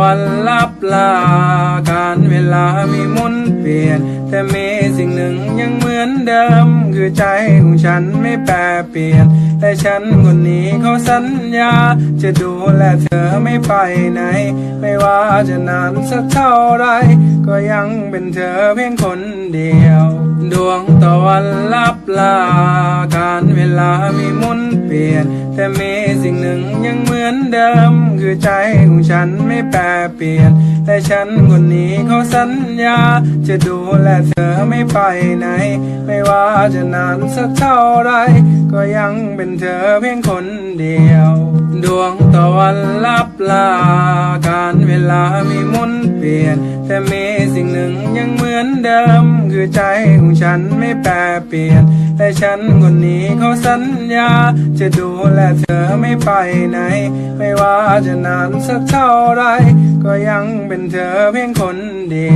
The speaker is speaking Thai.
วันลับลา การเวลามีมุนเปลี่ยน แต่มีสิ่งหนึ่งยังเหมือนเดิม คือใจของฉันไม่แปรเปลี่ยนแต่ฉันคนนี้เขาสัญญา จะดูแลเธอไม่ไปไหน ไม่ว่าจะนานสักเท่าไร ก็ยังเป็นเธอเพียงคนเดียว ดวงตะวันลับลา การเวลามีมุน ลี่ยน แต่มีสิ่งหนึ่งยังเหมือนเดิม คือใจของฉันไม่แปรเปลี่ยน แต่ฉันคนนี้เขาสัญญา จะดูแลเธอไม่ไปไหน ไม่ว่าจะนานสักเท่าไร ก็ยังเป็นเธอเพียงคนเดียว ดวงตะวันลับลา การเวลามีมุนเปลี่ยน แต่มีสิ่งหนึ่งยังเหมือนเดิม คือใจของฉันไม่แปรเปลี่ยนแต่ฉันคนนี้เขาสัญญา จะดูแลเธอไม่ไปไหน ไม่ว่าจะนานสักเท่าไร ก็ยังเป็นเธอเพียงคนเดียว